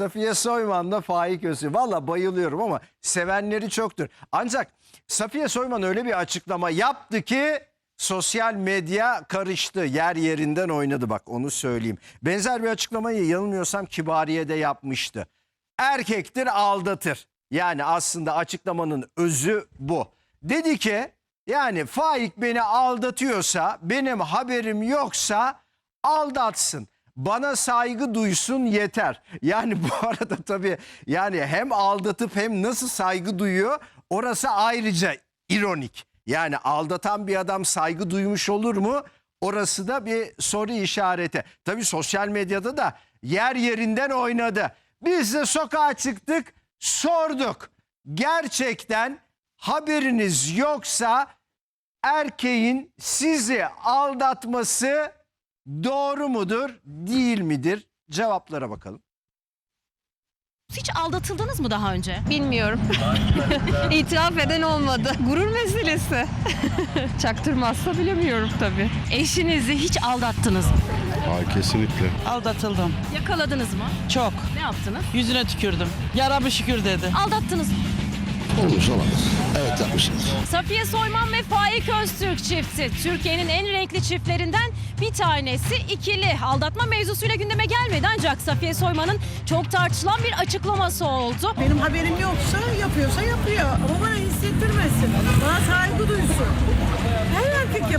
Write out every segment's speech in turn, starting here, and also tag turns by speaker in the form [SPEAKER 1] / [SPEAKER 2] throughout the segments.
[SPEAKER 1] Safiye Soyman'la Faik Öztürk. Valla bayılıyorum ama sevenleri çoktur. Ancak Safiye Soyman öyle bir açıklama yaptı ki sosyal medya karıştı. Yer yerinden oynadı bak onu söyleyeyim. Benzer bir açıklamayı yanılmıyorsam Kibariye'de yapmıştı. Erkektir aldatır. Yani aslında açıklamanın özü bu. Dedi ki yani Faik beni aldatıyorsa benim haberim yoksa aldatsın. Bana saygı duysun yeter. Yani bu arada tabii yani hem aldatıp hem nasıl saygı duyuyor orası ayrıca ironik. Yani aldatan bir adam saygı duymuş olur mu? Orası da bir soru işareti. Tabii sosyal medyada da yer yerinden oynadı. Biz de sokağa çıktık sorduk. Gerçekten haberiniz yoksa erkeğin sizi aldatması doğru mudur, değil midir? Cevaplara bakalım.
[SPEAKER 2] Hiç aldatıldınız mı daha önce?
[SPEAKER 3] Bilmiyorum. İtiraf eden olmadı. Gurur meselesi. Çaktırmazsa bilemiyorum tabii.
[SPEAKER 2] Eşinizi hiç aldattınız mı?
[SPEAKER 4] Hayır kesinlikle.
[SPEAKER 5] Aldatıldım.
[SPEAKER 2] Yakaladınız mı?
[SPEAKER 5] Çok.
[SPEAKER 2] Ne yaptınız?
[SPEAKER 5] Yüzüne tükürdüm. Yarabı şükür dedi.
[SPEAKER 2] Aldattınız mı?
[SPEAKER 4] Olmuş olamaz. Evet yapmışsınız.
[SPEAKER 2] Safiye Soyman ve Faik Öztürk çifti. Türkiye'nin en renkli çiftlerinden bir tanesi ikili. Aldatma mevzusuyla gündeme gelmedi ancak Safiye Soyman'ın çok tartışılan bir açıklaması oldu.
[SPEAKER 6] Benim haberim yoksa yapıyorsa yapıyor. Ama bana hissettirmesin.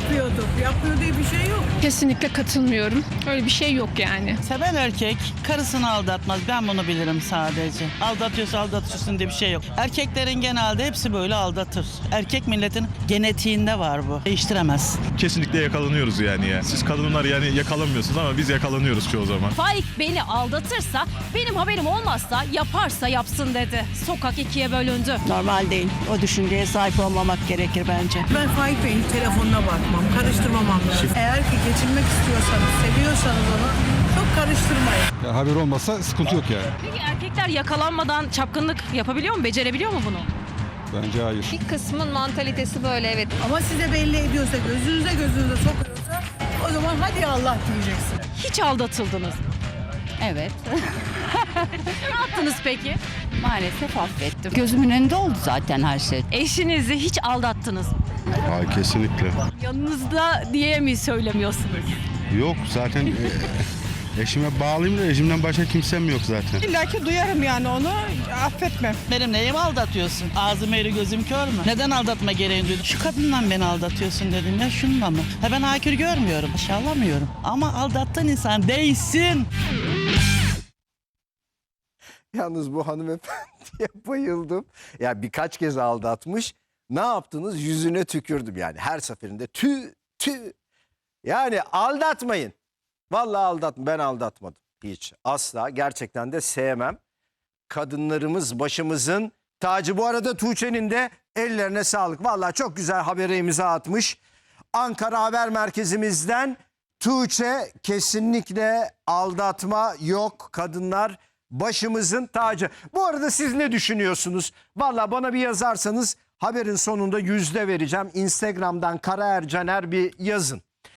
[SPEAKER 6] Yapıyordur. Yapmıyor diye bir şey yok.
[SPEAKER 3] Kesinlikle katılmıyorum. Öyle bir şey yok yani.
[SPEAKER 5] Seven erkek karısını aldatmaz. Ben bunu bilirim sadece. Aldatıyorsa aldatıyorsun diye bir şey yok. Erkeklerin genelde hepsi böyle aldatır. Erkek milletin genetiğinde var bu. Değiştiremez.
[SPEAKER 7] kesinlikle yakalanıyoruz yani ya. Siz kadınlar yani yakalanmıyorsunuz ama biz yakalanıyoruz çoğu zaman.
[SPEAKER 2] Faik beni aldatırsa, benim haberim olmazsa yaparsa yapsın dedi. Sokak ikiye bölündü.
[SPEAKER 8] Normal değil. O düşünceye sahip olmamak gerekir bence.
[SPEAKER 6] Ben Faik Bey'in telefonuna bakmam. Karıştırmamam lazım. Eğer ki geçinmek istiyorsanız, seviyorsanız onu çok karıştırmayın.
[SPEAKER 9] Ya haber olmasa sıkıntı yok yani.
[SPEAKER 2] Peki erkekler yakalanmadan çapkınlık yapabiliyor mu? Becerebiliyor mu bunu?
[SPEAKER 9] Bence hayır.
[SPEAKER 3] Bir kısmın mantalitesi böyle evet.
[SPEAKER 6] Ama size belli ediyorsa, gözünüze gözünüze sokuyorsa o zaman hadi Allah diyeceksin.
[SPEAKER 2] Hiç aldatıldınız mı?
[SPEAKER 10] Evet,
[SPEAKER 2] Ne yaptınız peki?
[SPEAKER 10] maalesef affettim. Gözümün önünde oldu zaten her şey.
[SPEAKER 2] Eşinizi hiç aldattınız mı?
[SPEAKER 4] Hayır kesinlikle.
[SPEAKER 2] Yanınızda diye mi söylemiyorsunuz?
[SPEAKER 4] Yok zaten e, eşime bağlıyım da eşimden başka kimsem yok zaten.
[SPEAKER 6] İlla ki duyarım yani onu. Affetmem.
[SPEAKER 5] Benim neyimi aldatıyorsun? Ağzım eğri gözüm kör mü? Neden aldatma gereğini duydun? Şu kadından beni aldatıyorsun dedim ya şununla mı? Ha ben hakir görmüyorum. Aşağılamıyorum. Ama aldattığın insan değilsin.
[SPEAKER 1] Yalnız bu hanımefendiye bayıldım. Ya birkaç kez aldatmış. Ne yaptınız? Yüzüne tükürdüm yani. Her seferinde tü tü. Yani aldatmayın. Vallahi aldatma. Ben aldatmadım. Hiç. Asla. Gerçekten de sevmem. Kadınlarımız başımızın tacı. Bu arada Tuğçe'nin de ellerine sağlık. Vallahi çok güzel habere imza atmış. Ankara Haber Merkezimizden Tuğçe kesinlikle aldatma yok. Kadınlar başımızın tacı. Bu arada siz ne düşünüyorsunuz? Valla bana bir yazarsanız haberin sonunda yüzde vereceğim. Instagram'dan Kara Ercaner bir yazın.